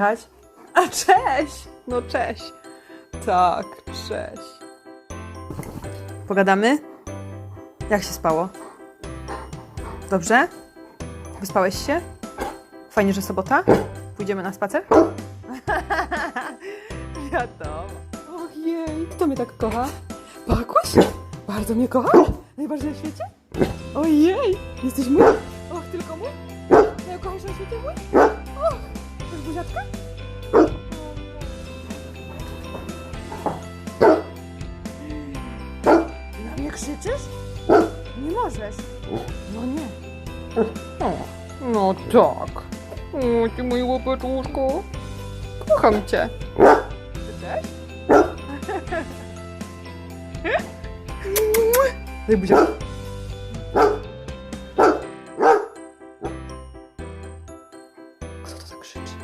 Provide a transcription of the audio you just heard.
Cześć. A cześć! No cześć. Tak, cześć. Pogadamy? Jak się spało? Dobrze? Wyspałeś się? Fajnie, że sobota? Pójdziemy na spacer? Wiadomo. Ojej, kto mnie tak kocha? Pakuś? Bardzo mnie kocha? Najbardziej na świecie? Ojej, jesteś mój? Och, tylko mój? Najkochasz na świecie mój? Och, mnie krzyczysz? Nie możesz. No nie. No tak. O, ty mój łopeczuszko. Kocham cię. Ty? Daj buziak. Kto to tak krzyczy?